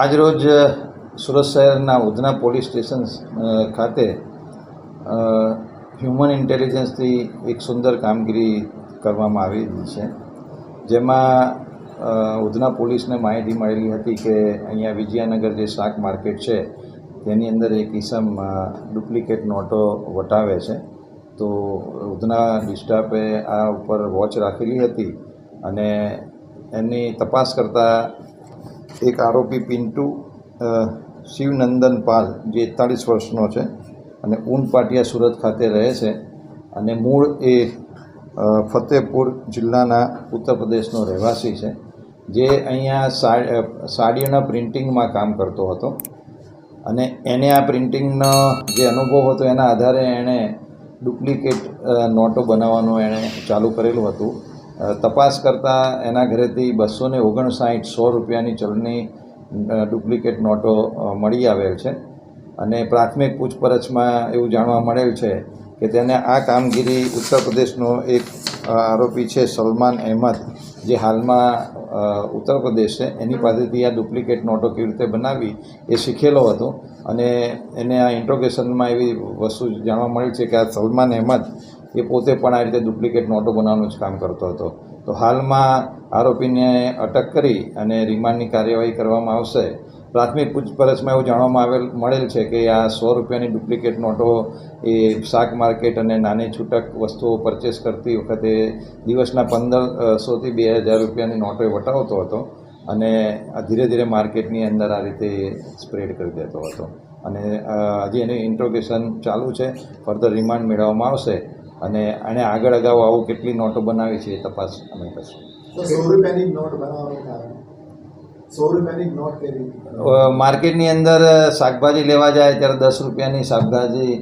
આજરોજ સુરત શહેરના Udhna police station ખાતે હ્યુમન ઇન્ટેલિજન્સથી એક સુંદર કામગીરી કરવામાં આવી છે. જેમાં ઉધના પોલીસને માહિતી મળેલી હતી કે અહીંયા વિજયાનગર જે શાક માર્કેટ છે, તેની અંદર એક ઇસમ ડુપ્લિકેટ નોટો વટાવે છે. તો ઉધના ડિસ્ટાફે આ ઉપર વોચ રાખેલી હતી અને એની તપાસ કરતાં એક આરોપી પિન્ટુ શિવનંદન પાલ, જે એકતાળીસ વર્ષનો છે અને ઊન પાટિયા સુરત ખાતે રહે છે અને મૂળ એ ફતેપુર જિલ્લાના ઉત્તર પ્રદેશનો રહેવાસી છે, જે અહીંયા સાડીઓના પ્રિન્ટિંગમાં કામ કરતો હતો અને એને આ પ્રિન્ટિંગનો જે અનુભવ હતો એના આધારે એણે ડુપ્લિકેટ નોટો બનાવવાનું એણે ચાલુ કરેલું હતું. તપાસ કરતાં એના ઘરેથી બસો ને ઓગણસાઠ સો રૂપિયાની ચલણી ડુપ્લિકેટ નોટો મળી આવેલ છે. અને પ્રાથમિક પૂછપરછમાં એવું જાણવા મળેલ છે કે તેને આ કામગીરી ઉત્તર પ્રદેશનો એક આરોપી છે સલમાન અહેમદ. જે હાલમાં ઉત્તર પ્રદેશ છે એની પાસેથી આ ડુપ્લિકેટ નોટો કેવી રીતે બનાવી એ શીખેલો હતો. અને એને આ ઇન્ટ્રોગેશનમાં એવી વસ્તુ જાણવા મળી છે કે આ સલમાન અહેમદ એ પોતે પણ આ રીતે ડુપ્લિકેટ નોટો બનાવવાનું જ કામ કરતો હતો. તો હાલમાં આરોપીને અટક કરી અને રિમાન્ડની કાર્યવાહી કરવામાં આવશે. પ્રાથમિક પૂછપરછમાં એવું જાણવામાં આવેલ, મળેલ છે કે આ સો રૂપિયાની ડુપ્લિકેટ નોટો એ શાક માર્કેટ અને નાની છૂટક વસ્તુઓ પરચેસ કરતી વખતે દિવસના પંદરસોથી બે હજાર રૂપિયાની નોટો એ વટાવતો હતો અને ધીરે ધીરે માર્કેટની અંદર આ રીતે સ્પ્રેડ કરી દેતો હતો. અને હજી એની ઇન્ટ્રોગેશન ચાલુ છે, ફર્ધર રિમાન્ડ મેળવવામાં આવશે અને આને આગળ અગાઉ આવું કેટલી નોટો બનાવી છે એ તપાસ અમે કરશું. સો રૂપિયાની નોટ બનાવવાનું માર્કેટની અંદર શાકભાજી લેવા જાય ત્યારે દસ રૂપિયાની શાકભાજી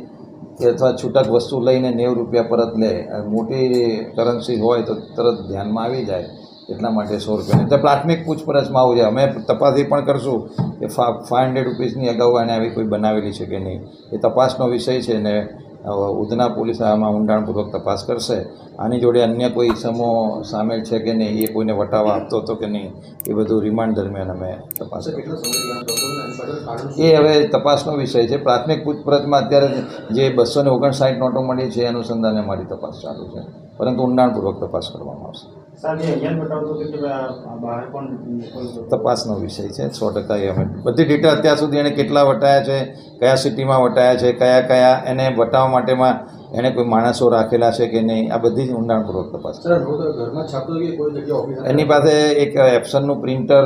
અથવા છૂટક વસ્તુ લઈને નેવું રૂપિયા પરત લે. મોટી કરન્સી હોય તો તરત ધ્યાનમાં આવી જાય એટલા માટે સો રૂપિયાની. તો પ્રાથમિક પૂછપરછમાં આવું છે. અમે તપાસ એ પણ કરશું કે ફાઇવ હંડ્રેડ રૂપીસની અગાઉ એને આવી કોઈ બનાવેલી છે કે નહીં. એ તપાસનો વિષય છે ને ઉધના પોલીસ આમાં ઊંડાણપૂર્વક તપાસ કરશે. આની જોડે અન્ય કોઈ ઇસમો સામેલ છે કે નહીં એ કોઈને વટાવા આપતો હતો કે નહીં એ બધું રિમાન્ડ દરમિયાન અમે તપાસ? એ હવે તપાસનો વિષય છે. પ્રાથમિક પૂછપરછમાં અત્યારે જે બસો ને ઓગણસાઠ નોટો મળી છે એ અનુસંધાને મારી તપાસ ચાલુ છે. પરંતુ ઊંડાણપૂર્વક તપાસ કરવામાં આવશે. તપાસનો વિષય છે. સો ટકા એ અમે બધી ડેટા અત્યાર સુધી એણે કેટલા વટાયા છે કયા સિટીમાં વટાયા છે કયા કયા એને વટાવવા માટેમાં એણે કોઈ માણસો રાખેલા છે કે નહીં આ બધી જ ઊંડાણપૂર્વક તપાસ એની પાસે એક એપ્સનનું પ્રિન્ટર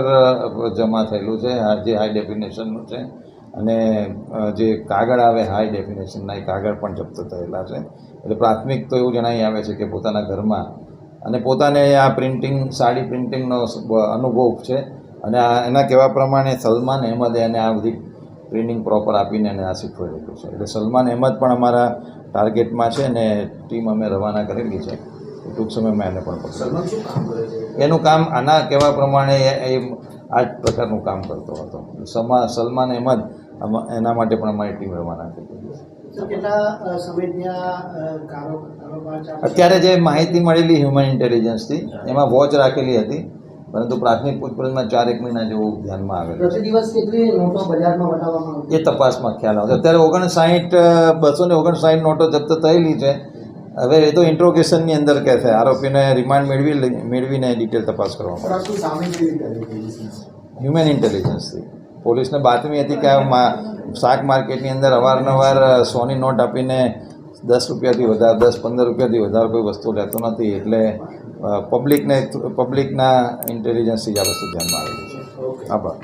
જમા થયેલું છે. આ જે હાઈ ડેફિનેશનનું છે. અને જે કાગળ આવે હાઈ ડેફિનેશનના એ કાગળ પણ જપ્ત થયેલા છે. એટલે પ્રાથમિક તો એવું જણાઈ આવે છે કે પોતાના ઘરમાં અને પોતાને આ પ્રિન્ટિંગ સાડી પ્રિન્ટિંગનો અનુભવ છે. અને આ એના કહેવા પ્રમાણે સલમાન અહેમદે એને આ બધી ટ્રેનિંગ પ્રોપર આપીને એને આ શીખવાડેલું છે. એટલે સલમાન અહેમદ પણ અમારા ટાર્ગેટમાં છે ને ટીમ અમે રવાના કરેલી છે. ટૂંક સમયમાં એને પણ પકડી એનું કામ આના કહેવા પ્રમાણે એ આ જ પ્રકારનું કામ કરતો હતો. સમા સલમાન અહેમદ આમાં- એના માટે પણ અમારી ટીમ રવાના થઈ? અત્યારે જે માહિતી મળેલી હ્યુમન ઇન્ટેલિજન્સથી એમાં વોચ રાખેલી હતી પરંતુ પ્રાથમિક પૂછપરછમાં ચાર એક મહિના જેવું ધ્યાનમાં આવે એ તપાસમાં ખ્યાલ આવશે અત્યારે ઓગણસાઠ બસો ને ઓગણસાઠ નોટો જપ્ત થયેલી છે. હવે એ તો ઇન્ટ્રોગેશનની અંદર કહેશે આરોપીને રિમાન્ડ મેળવી મેળવીને ડિટેલ તપાસ કરવામાં હ્યુમન ઇન્ટેલિજન્સથી પોલીસને બાતમી હતી કે શાક માર્કેટની અંદર અવારનવાર સોની નોટ આપીને દસ રૂપિયાથી વધારે, દસ, પંદર રૂપિયાથી વધારે કોઈ વસ્તુ લેતો નથી. એટલે પબ્લિકને પબ્લિકના ઇન્ટેલિજન્સથી જ આ વસ્તુ ધ્યાનમાં આવેલી છે. આભાર.